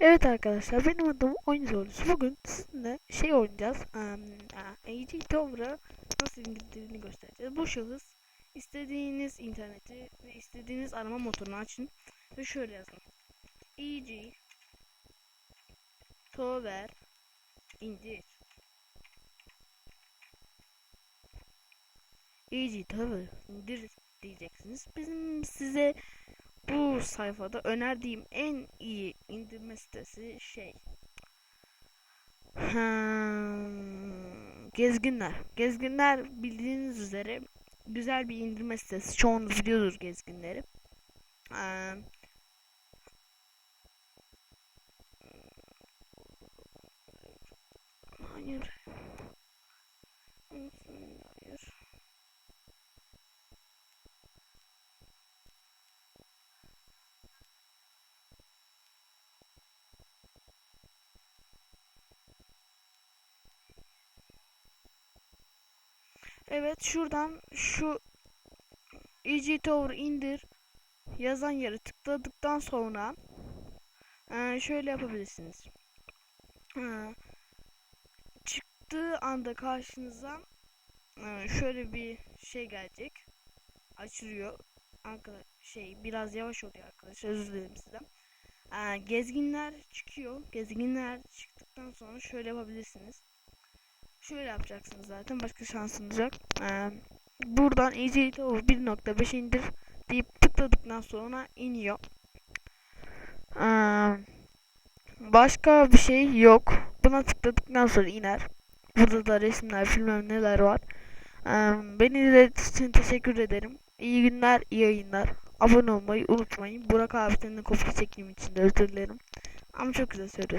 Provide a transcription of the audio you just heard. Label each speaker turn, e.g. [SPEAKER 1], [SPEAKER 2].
[SPEAKER 1] Evet arkadaşlar benim adım Oyun. Bugün sizinle şey oynayacağız. Um, AG nasıl indirdiğini göstereceğiz. Bu şahıs istediğiniz interneti ve istediğiniz arama motorunu açın ve şöyle yazın. EG Tower indir. EG Tower indir diyeceksiniz. Bizim size bu sayfada önerdiğim en iyi indirme sitesi şey hmm, Gezginler. Gezginler bildiğiniz üzere güzel bir indirme sitesi. Çoğunuz biliyordur gezginleri. Hayır. Evet şuradan şu EG Tower indir yazan yere tıkladıktan sonra e, şöyle yapabilirsiniz. E, çıktığı anda karşınıza e, şöyle bir şey gelecek. Açılıyor. Arkadaş şey biraz yavaş oluyor arkadaşlar özür dilerim sizden. E, gezginler çıkıyor. Gezginler çıktıktan sonra şöyle yapabilirsiniz. Şöyle yapacaksınız zaten. Başka şansınız yok. Ee, buradan Easy Tower 1.5 indir deyip tıkladıktan sonra iniyor. Ee, başka bir şey yok. Buna tıkladıktan sonra iner. Burada da resimler, filmler neler var. Ee, beni izlediğiniz için teşekkür ederim. İyi günler, iyi yayınlar. Abone olmayı unutmayın. Burak abi seninle kopya çektiğim için de özür dilerim. Ama çok güzel söylüyorsun.